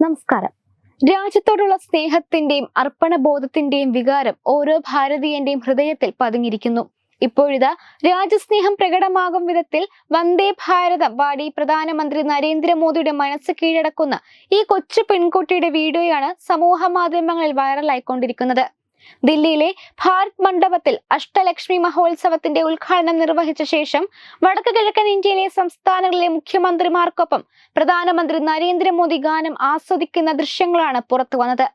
നമസ്കാരം. രാജ്യത്തോടുള്ള സ്നേഹത്തിന്റെയും അർപ്പണബോധത്തിന്റെയും വികാരം ഓരോ ഭാരതീയന്റെയും ഹൃദയത്തിൽ പതിഞ്ഞിരിക്കുന്നു. ഇപ്പോഴിതാ രാജ്യസ്നേഹം പ്രകടമാകും വിധത്തിൽ വന്ദേ ഭാരതം വാടി പ്രധാനമന്ത്രി നരേന്ദ്രമോദിയുടെ മനസ്സ് കീഴടക്കുന്ന ഈ കൊച്ചു പെൺകുട്ടിയുടെ വീഡിയോയാണ് സമൂഹ മാധ്യമങ്ങളിൽ വൈറലായിക്കൊണ്ടിരിക്കുന്നത്. ദില്ലിയിലെ ഭാരത് മണ്ഡപത്തിൽ അഷ്ടലക്ഷ്മി മഹോത്സവത്തിന്റെ ഉദ്ഘാടനം നിർവഹിച്ച ശേഷം വടക്ക് കിഴക്കൻ ഇന്ത്യയിലെ സംസ്ഥാനങ്ങളിലെ മുഖ്യമന്ത്രിമാർക്കൊപ്പം പ്രധാനമന്ത്രി നരേന്ദ്രമോദി ഗാനം ആസ്വദിക്കുന്ന ദൃശ്യങ്ങളാണ് പുറത്തു വന്നത്.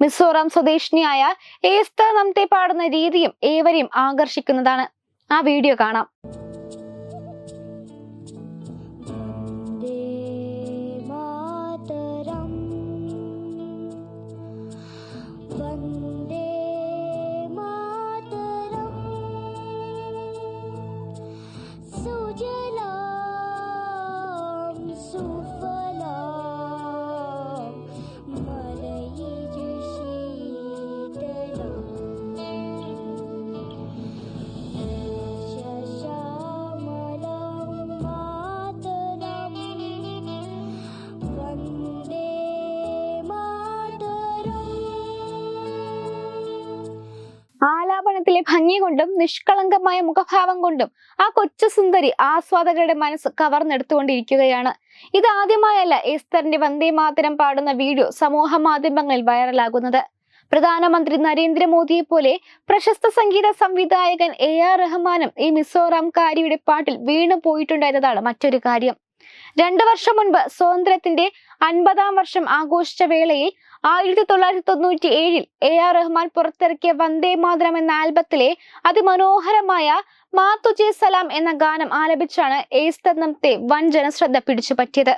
മിസോറാം സ്വദേശിനിയായ ഏസ്ത നംതെ പാടുന്ന രീതിയും ഏവരെയും ആകർഷിക്കുന്നതാണ്. ആ വീഡിയോ കാണാം. ആലാപനത്തിലെ ഭംഗി കൊണ്ടും നിഷ്കളങ്കമായ മുഖഭാവം കൊണ്ടും ആ കൊച്ചു സുന്ദരി ആസ്വാദകരുടെ മനസ്സ് കവർന്നെടുത്തുകൊണ്ടിരിക്കുകയാണ്. ഇത് ആദ്യമായല്ല എസ്തറിന്റെ വന്ദേ മാതരം പാടുന്ന വീഡിയോ സമൂഹ മാധ്യമങ്ങളിൽ വൈറലാകുന്നത്. പ്രധാനമന്ത്രി നരേന്ദ്രമോദിയെ പോലെ പ്രശസ്ത സംഗീത സംവിധായകൻ എ ആർ റഹ്മാനും ഈ മിസോറാം കാരിയുടെ പാട്ടിൽ വീണു പോയിട്ടുണ്ടായിരുന്നതാണ് മറ്റൊരു കാര്യം. രണ്ടു വർഷം മുൻപ് സ്വാതന്ത്ര്യത്തിന്റെ അൻപതാം വർഷം ആഘോഷിച്ച വേളയിൽ ആയിരത്തി തൊള്ളായിരത്തി തൊണ്ണൂറ്റി ഏഴിൽ എ ആർ റഹ്മാൻ പുറത്തിറക്കിയ വന്ദേ മാതരം എന്ന ആൽബത്തിലെ അതിമനോഹരമായ മാത്തുജെ തുജേ സലാം എന്ന ഗാനം ആലപിച്ചാണ് ഏസ്തന്നത്തെ വൻ ജനശ്രദ്ധ പിടിച്ചുപറ്റിയത്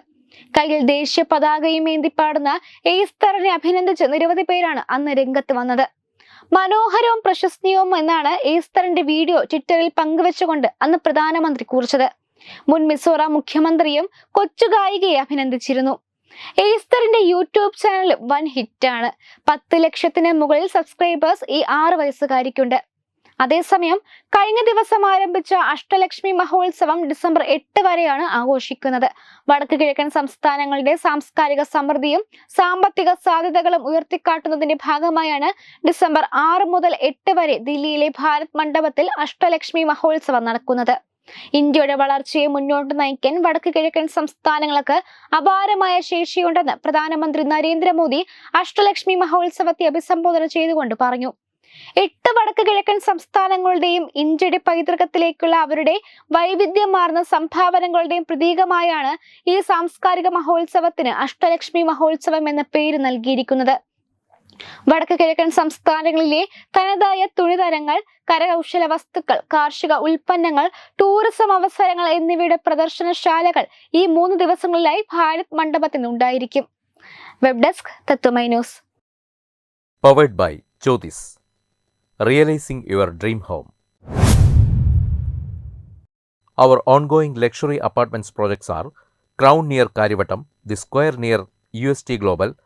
കയ്യിൽ ദേശീയ പതാകയും ഏന്തി പാടുന്ന ഏസ്തറിനെ അഭിനന്ദിച്ച് നിരവധി പേരാണ് അന്ന് രംഗത്ത് വന്നത്. മനോഹരവും പ്രശസ്തിയവും എന്നാണ് ഏസ്തറിന്റെ വീഡിയോ ട്വിറ്ററിൽ പങ്കുവെച്ചുകൊണ്ട് അന്ന് പ്രധാനമന്ത്രി കുറിച്ചത്. മുൻ മിസോറാം മുഖ്യമന്ത്രിയും കൊച്ചു ഗായികയെ അഭിനന്ദിച്ചിരുന്നു. ഏസ്തറിന്റെ യൂട്യൂബ് ചാനൽ വൻ ഹിറ്റാണ്. പത്ത് ലക്ഷത്തിന് മുകളിൽ സബ്സ്ക്രൈബേഴ്സ് ഈ ആറ് വയസ്സുകാരിക്കുണ്ട്. അതേസമയം കഴിഞ്ഞ ദിവസം ആരംഭിച്ച അഷ്ടലക്ഷ്മി മഹോത്സവം ഡിസംബർ എട്ട് വരെയാണ് ആഘോഷിക്കുന്നത്. വടക്ക് കിഴക്കൻ സംസ്ഥാനങ്ങളുടെ സാംസ്കാരിക സമൃദ്ധിയും സാമ്പത്തിക സാധ്യതകളും ഉയർത്തിക്കാട്ടുന്നതിന്റെ ഭാഗമായാണ് ഡിസംബർ ആറ് മുതൽ എട്ട് വരെ ദില്ലിയിലെ ഭാരത് മണ്ഡപത്തിൽ അഷ്ടലക്ഷ്മി മഹോത്സവം നടക്കുന്നത്. ഇന്ത്യയുടെ വളർച്ചയെ മുന്നോട്ട് നയിക്കാൻ വടക്ക് കിഴക്കൻ സംസ്ഥാനങ്ങൾക്ക് അപാരമായ ശേഷിയുണ്ടെന്ന് പ്രധാനമന്ത്രി നരേന്ദ്രമോദി അഷ്ടലക്ഷ്മി മഹോത്സവത്തെ അഭിസംബോധന ചെയ്തുകൊണ്ട് പറഞ്ഞു. എട്ട് വടക്ക് കിഴക്കൻ സംസ്ഥാനങ്ങളുടെയും ഇന്ത്യയുടെ പൈതൃകത്തിലേക്കുള്ള അവരുടെ വൈവിധ്യമാർന്ന സംഭാവനകളുടെയും പ്രതീകമായാണ് ഈ സാംസ്കാരിക മഹോത്സവത്തിന് അഷ്ടലക്ഷ്മി മഹോത്സവം എന്ന പേര് നൽകിയിരിക്കുന്നത്. വടക്ക് കിഴക്കൻ സംസ്ഥാനങ്ങളിലെ തനതായ തുണിതരങ്ങൾ കരകൗശല വസ്തുക്കൾ കാർഷിക ഉൽപ്പന്നങ്ങൾ ടൂറിസം അവസരങ്ങൾ എന്നിവയുടെ പ്രദർശനശാലകൾ ഈ മൂന്ന് ദിവസങ്ങളിലായി ഭാരത് മണ്ഡപത്തിൽ ഉണ്ടായിരിക്കും. Web desk Tatwamayi news powered by Jyothis realising your dream home our ongoing luxury apartments projects are crown near Karyavattom the square near U S T Crown